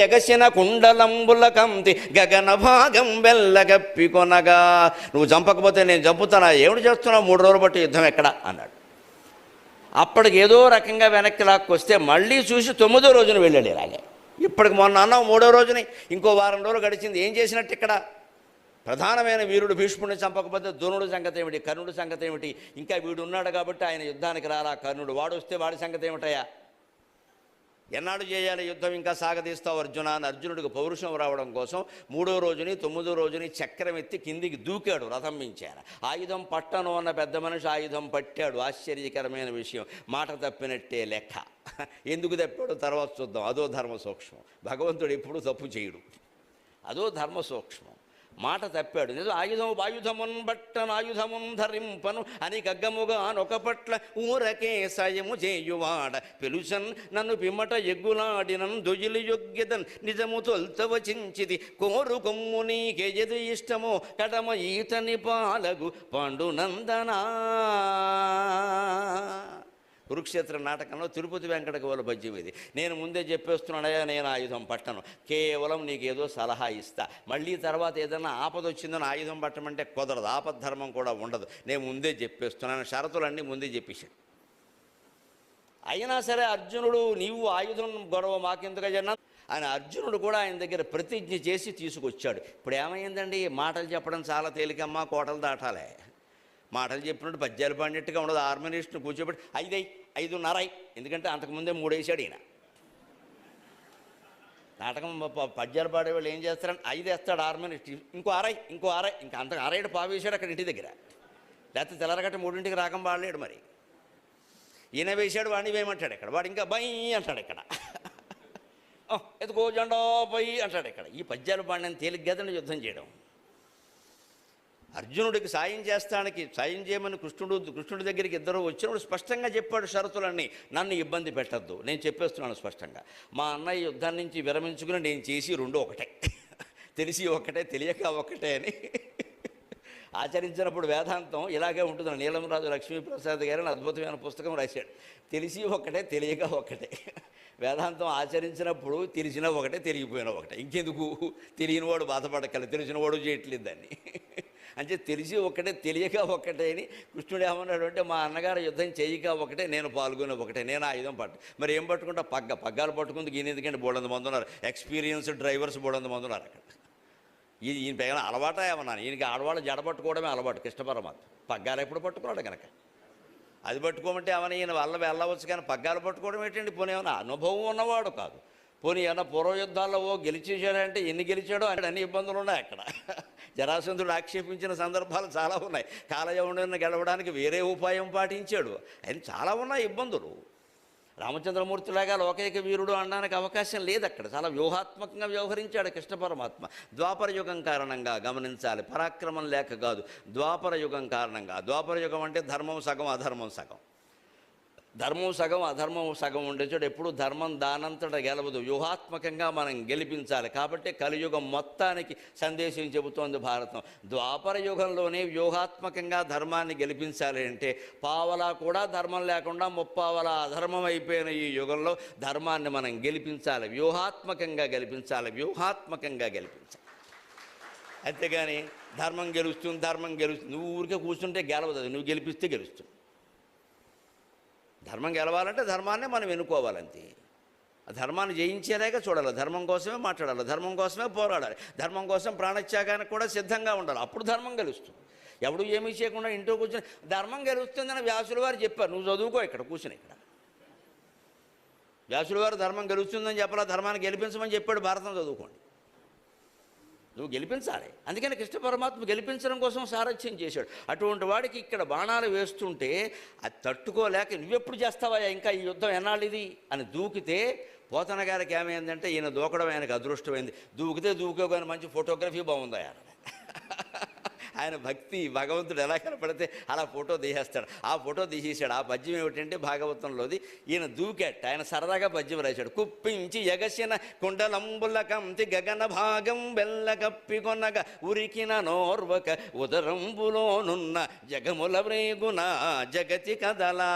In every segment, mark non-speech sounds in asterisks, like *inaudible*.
తెగసిన కుండలంబుల కంతి గగన భాగం వెళ్ళగప్పి కొనగా నువ్వు చంపకపోతే నేను చంపుతానా? ఏమిటి చేస్తున్నావు? మూడు రోజులు బట్టి యుద్ధం ఎక్కడ? అన్నాడు. అప్పటికి ఏదో రకంగా వెనక్కి లాక్కొస్తే మళ్ళీ చూసి తొమ్మిదో రోజున వెళ్ళాడు ఇలాగే. ఇప్పటికి మొన్న అన్నావు మూడో రోజుని ఇంకో వారం రోజులు గడిచింది. ఏం చేసినట్టు ఇక్కడ? ప్రధానమైన వీరుడు భీష్ముడిని చంపకపోతే ద్రోణుడి సంగతి ఏమిటి? కర్ణుడు సంగతి ఏమిటి? ఇంకా వీడు ఉన్నాడు కాబట్టి ఆయన యుద్ధానికి రాలా కర్ణుడు వాడు వస్తే వాడి సంగతి ఏమిటయా ఎన్నాడు చేయాలి యుద్ధం ఇంకా సాగదీస్తావు అర్జున అని అర్జునుడికి పౌరుషం రావడం కోసం మూడో రోజుని తొమ్మిదో రోజుని చక్రం ఎత్తి కిందికి దూకాడు రథం మించారు ఆయుధం పట్టను అన్న పెద్ద మనిషి ఆయుధం పట్టాడు. ఆశ్చర్యకరమైన విషయం మాట తప్పినట్టే లెక్క. ఎందుకు తప్పాడు? తర్వాత చూద్దాం. అదో ధర్మ సూక్ష్మం. భగవంతుడు ఎప్పుడూ తప్పు చేయడు. అదో ధర్మ సూక్ష్మం. మాట తప్పాడు. నిజం ఆయుధము ఆయుధమున్ బట్టను ఆయుధమున్ ధరింపను అని గగ్గముగా నొక పట్ల ఊరకే సయము చేయువాడ. పిలుచన్ నన్ను పిమ్మట ఎగ్గులాడినన్ దొజిలి యొగ్యదన్ నిజము తొల్తవచించిది కోరు కొమ్ము నీకెజది ఇష్టమో కడమ ఈతని పాలగు పండునందనా కురుక్షేత్ర నాటకంలో తిరుపతి వెంకట కవుల పద్యం ఇది. నేను ముందే చెప్పేస్తున్నానయ్యా నేను ఆయుధం పట్టను. కేవలం నీకు ఏదో సలహా ఇస్తా. మళ్ళీ తర్వాత ఏదైనా ఆపద వచ్చిందని ఆయుధం పట్టమంటే కుదరదు. ఆపద్ధర్మం కూడా ఉండదు. నేను ముందే చెప్పేస్తున్నాను. షరతులన్నీ ముందే చెప్పేశాను. అయినా సరే అర్జునుడు నీవు ఆయుధం గొడవ మాకెందుకయ్యన్నా ఆయన అర్జునుడు కూడా ఆయన దగ్గర ప్రతిజ్ఞ చేసి తీసుకొచ్చాడు. ఇప్పుడు ఏమైందండి? మాటలు చెప్పడం చాలా తేలికమ్మా కోటలు దాటాలే. మాటలు చెప్పినట్టు పద్యాలు పాడినట్టుగా ఉండదు. ఆర్మనిస్ట్ను కూర్చోబెట్టి ఐదై ఐదున్నరై ఎందుకంటే అంతకుముందే మూడేసాడు ఈయన. నాటకం పద్యాలు పాడేవాళ్ళు ఏం చేస్తారని ఐదు వేస్తాడు ఆర్మనిస్ట్ ఇంకో అరై ఇంకో అరై ఇంకా అంత అరైడు పావేశాడు అక్కడ ఇంటి దగ్గర. లేకపోతే తెల్లరగట్ట మూడింటికి రాకం పాడలేడు మరి. ఈయన వేశాడు వాడిని వేయమంటాడు ఇక్కడ. వాడు ఇంకా బై అంటాడు ఇక్కడ. *laughs* "ఓ, ఎదుగో జెండా పై అంటాడు ఇక్కడ. ఈ పద్యాలు పాడిన తేలిక యుద్ధం చేయడం. అర్జునుడికి సాయం చేస్తానికి సాయం చేయమని కృష్ణుడు కృష్ణుడి దగ్గరికి ఇద్దరు వచ్చినప్పుడు స్పష్టంగా చెప్పాడు షరతులన్నీ. నన్ను ఇబ్బంది పెట్టద్దు. నేను చెప్పేస్తున్నాను స్పష్టంగా. మా అన్నయ్య యుద్ధం నుంచి విరమించుకుని నేను చేసి రెండు ఒకటే. తెలిసి ఒకటే తెలియక ఒకటే అని ఆచరించినప్పుడు వేదాంతం ఇలాగే ఉంటుంది నీలంరాజు లక్ష్మీప్రసాద్ గారిని అద్భుతమైన పుస్తకం రాశాడు. తెలిసి ఒకటే తెలియక ఒకటే. వేదాంతం ఆచరించినప్పుడు తెలిసిన ఒకటే తెలియపోయిన ఒకటే. ఇంకెందుకు? తెలియనివాడు బాధపడక్కల తెలిసినవాడు చేయట్లేదు దాన్ని. అంటే తెలిసి ఒకటే తెలియక ఒకటే అని కృష్ణుడు ఏమన్నాడు అంటే మా అన్నగారు యుద్ధం చేయక ఒకటే నేను పాల్గొనే ఒకటే నేను ఆయుధం పట్టు మరి ఏం పట్టుకుంటా? పగ్గ పగ్గాలు పట్టుకుందుకు ఈయన ఎందుకంటే బోడంత మంది ఉన్నారు. ఎక్స్పీరియన్స్ డ్రైవర్స్ బోడంత మంది ఉన్నారు అక్కడ. ఇది ఈయన పైన అలవాట ఏమన్నాను ఈయనకి ఆడవాళ్ళు జడ పట్టుకోవడమే అలవాటు కృష్ణ పరమాత్మ. పగ్గాలు ఎప్పుడు పట్టుకున్నాడు కనుక? అది పట్టుకోమంటే ఏమైనా ఈయన వల్ల వెళ్ళవచ్చు కానీ పగ్గాలు పట్టుకోవడం ఏంటండి? పోనీ ఏమైనా అనుభవం ఉన్నవాడు కాదు. పోనీ ఏమన్నా పూర్వయుద్ధాల్లో ఓ గెలిచేశాడంటే ఎన్ని గెలిచాడో అంటే అన్ని ఇబ్బందులు ఉన్నాయి అక్కడ. జరాసంధుడు ఆక్షేపించిన సందర్భాలు చాలా ఉన్నాయి. కాలయవుడిని గెలవడానికి వేరే ఉపాయం పాటించాడు. అని చాలా ఉన్నాయి ఇబ్బందులు. రామచంద్రమూర్తిలాగా లోకైక వీరుడు అనడానికి అవకాశం లేదు అక్కడ. చాలా వ్యూహాత్మకంగా వ్యవహరించాడు కృష్ణ పరమాత్మ. ద్వాపర యుగం కారణంగా గమనించాలి. పరాక్రమం లేక కాదు. ద్వాపర యుగం కారణంగా. ద్వాపర యుగం అంటే ధర్మం సగం అధర్మం సగం. ధర్మం సగం అధర్మం సగం ఉండే చోట ఎప్పుడు ధర్మం దానంతట గెలవదు. వ్యూహాత్మకంగా మనం గెలిపించాలి. కాబట్టి కలియుగం మొత్తానికి సందేశం చెబుతోంది భారతం. ద్వాపర యుగంలోనే వ్యూహాత్మకంగా ధర్మాన్ని గెలిపించాలి అంటే పావలా కూడా ధర్మం లేకుండా ముప్పావలా అధర్మం అయిపోయిన ఈ యుగంలో ధర్మాన్ని మనం గెలిపించాలి. వ్యూహాత్మకంగా గెలిపించాలి. వ్యూహాత్మకంగా గెలిపించాలి. అంతేగాని ధర్మం గెలుస్తుంది ధర్మం గెలుస్తుంది. నువ్వు ఊరికే కూర్చుంటే గెలవదు. నువ్వు గెలిపిస్తే గెలుస్తుంది. ధర్మం గెలవాలంటే ధర్మాన్నే మనం ఎన్నుకోవాలంతే. ఆ ధర్మాన్ని జయించేలాగా చూడాలి. ధర్మం కోసమే మాట్లాడాలి. ధర్మం కోసమే పోరాడాలి. ధర్మం కోసం ప్రాణత్యాగానికి కూడా సిద్ధంగా ఉండాలి. అప్పుడు ధర్మం గెలుస్తుంది. ఎవడు ఏమీ చేయకుండా ఇంట్లో కూర్చొని ధర్మం గెలుస్తుందని వ్యాసుల వారు చెప్పారు. నువ్వు చదువుకో ఇక్కడ కూర్చుని ఇక్కడ. వ్యాసుల వారు ధర్మం గెలుస్తుందని చెప్పాలా? ధర్మాన్ని గెలిపించమని చెప్పాడు. భారతం చదువుకోండి. నువ్వు గెలిపించాలి. అందుకని కృష్ణ పరమాత్మ గెలిపించడం కోసం సారథ్యం చేశాడు. అటువంటి వాడికి ఇక్కడ బాణాలు వేస్తుంటే అది తట్టుకోలేక నువ్వెప్పుడు చేస్తావా ఇంకా ఈ యుద్ధం ఎన్నాళ్ళు ఇది అని దూకితే పోతన గారికి ఏమైందంటే ఈయన దూకడం ఆయనకు అదృష్టమైంది. దూకితే దూకోగానే మంచి ఫోటోగ్రఫీ బాగుందా ఆయన ఆయన భక్తి భగవంతుడు ఎలా కనపడితే అలా ఫోటో తీసేస్తాడు. ఆ ఫోటో తీసేసాడు. ఆ పద్యం ఏమిటంటే భాగవతంలోది. ఈయన దూకెట్. ఆయన సరదాగా పద్యం రాశాడు. కుప్పించి ఎగసిన కుండలంబుల కంతి గగన భాగం బెల్ల కప్పికొనగ ఉరికిన నోర్వక ఉదరంబులోనున్న జగముల వ్రేగున జగతి కదలా.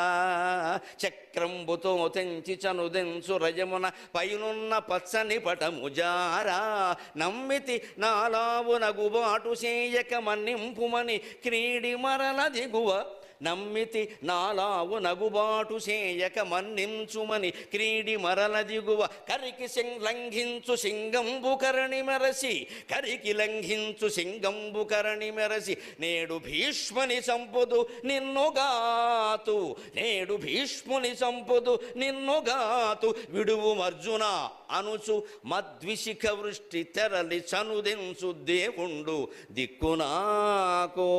చక్రంబుతో తెంచి చనుదెంచు రజమున పైనున్న పచ్చని పటము జారా. నమ్మితి నాలావు నగుబాటు చేయక నింపుమని క్రీడి మరల దిగువ. నమ్మితి నాలావు నగుబాటు చేయక మన్నించుమని క్రీడి మరల దిగువ కరికి లంఘించు సింగంబు కరణి మెరసి కరికి లంఘించు సింగంబు కరణి మెరసి. నేడు భీష్ముని సంపుదు నిన్నుగాతు నేడు భీష్ముని సంపుదు నిన్నుగాతు విడువు అర్జున అనుచు మద్విశిఖ వృష్టి తెరలి చనుదించు దేవుండు దిక్కునాకో.